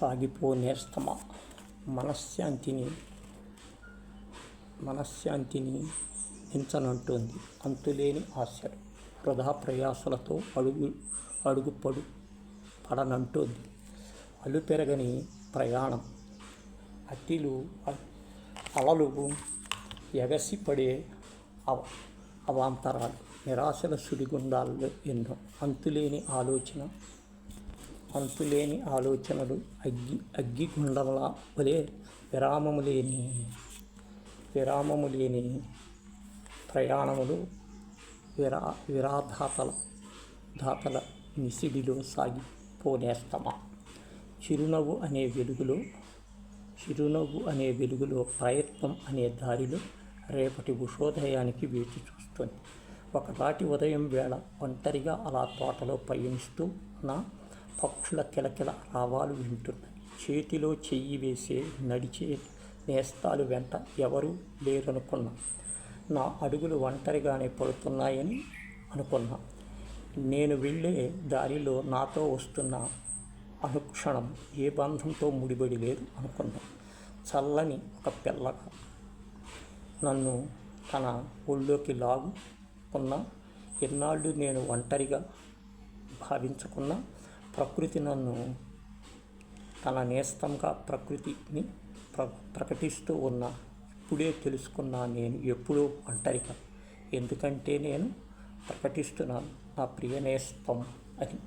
సాగిపోనేస్తమా? మనశ్శాంతిని మనశ్శాంతిని ఎంచనంటుంది అంతులేని ఆశలు వృధా ప్రయాసలతో అడుగు అడుగుపడు పడనంటోంది. అలు పెరగని ప్రయాణం అతిలు అలలు ఎగసిపడే అవ అవాంతరాలు నిరాశల సుడిగుండాల్లో ఎన్నో. అంతులేని ఆలోచన అంతులేని ఆలోచనలు అగ్గి అగ్గిగుండల వలె విరామము లేని విరామము లేని ప్రయాణములు విరా విరాధాతల దాతల నిసిడిలో సాగిపోనేస్తమా? చిరునవ్వు అనే వెలుగులో చిరునవ్వు అనే వెలుగులో ప్రయత్నం అనే దారిలో రేపటి ఉషోదయానికి వేచి చూస్తుంది. ఒకనాటి ఉదయం వేళ ఒంటరిగా అలా తోటలో పయనిస్తూ నా పక్షుల కిలకిల రావాలు వింటున్నాయి. చేతిలో చెయ్యి వేసే నడిచే నేస్తాలు వెంట ఎవరూ లేరనుకున్నా. నా అడుగులు ఒంటరిగానే పడుతున్నాయని అనుకున్నా. నేను వెళ్ళే దారిలో నాతో వస్తున్న అనుక్షణం ఏ బంధంతో ముడిపడి లేదు అనుకున్నా. చల్లని ఒక పిల్లగా నన్ను తన ఒళ్ళోకి లాగుకున్న. ఎన్నాళ్ళు నేను ఒంటరిగా భావించుకున్నా. ప్రకృతి నన్ను తన నేస్తంగా ప్రకృతిని ప్ర ప్రకటిస్తూ ఉన్న ఇప్పుడే తెలుసుకున్నా నేను ఎప్పుడూ ఒంటరిగా. ఎందుకంటే నేను ప్రకటిస్తున్నాను నా ప్రియ నేస్తం అని.